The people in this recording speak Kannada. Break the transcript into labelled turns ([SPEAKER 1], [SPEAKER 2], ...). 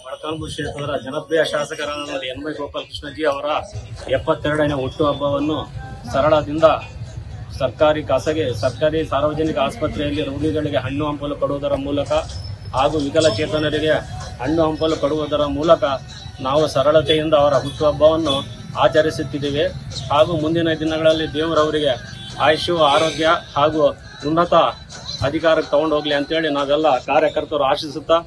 [SPEAKER 1] ಮೊಳಕಾಲ್ಮೂರು ಕ್ಷೇತ್ರದ ಜನಪ್ರಿಯ ಶಾಸಕರಾದ ಎನ್ ವೈ ಗೋಪಾಲಕೃಷ್ಣಜಿ ಅವರ ಎಪ್ಪತ್ತೆರಡನೇ ಹುಟ್ಟುಹಬ್ಬವನ್ನು ಸರಳದಿಂದ ಸರ್ಕಾರಿ ಖಾಸಗಿ, ಸರ್ಕಾರಿ ಸಾರ್ವಜನಿಕ ಆಸ್ಪತ್ರೆಯಲ್ಲಿ ರೋಗಿಗಳಿಗೆ ಹಣ್ಣು ಹಂಪಲು ಕೊಡುವುದರ ಮೂಲಕ ಹಾಗೂ ವಿಕಲಚೇತನರಿಗೆ ಹಣ್ಣು ಹಂಪಲು ಕೊಡುವುದರ ಮೂಲಕ ನಾವು ಸರಳತೆಯಿಂದ ಅವರ ಹುಟ್ಟುಹಬ್ಬವನ್ನು ಆಚರಿಸುತ್ತಿದ್ದೇವೆ. ಹಾಗೂ ಮುಂದಿನ ದಿನಗಳಲ್ಲಿ ದೇವರವರಿಗೆ ಆಯುಷು ಆರೋಗ್ಯ ಹಾಗೂ ಉನ್ನತ ಅಧಿಕಾರಕ್ಕೆ ತಗೊಂಡೋಗ್ಲಿ ಅಂತೇಳಿ ನಾವೆಲ್ಲ ಕಾರ್ಯಕರ್ತರು ಆಶಿಸುತ್ತಾ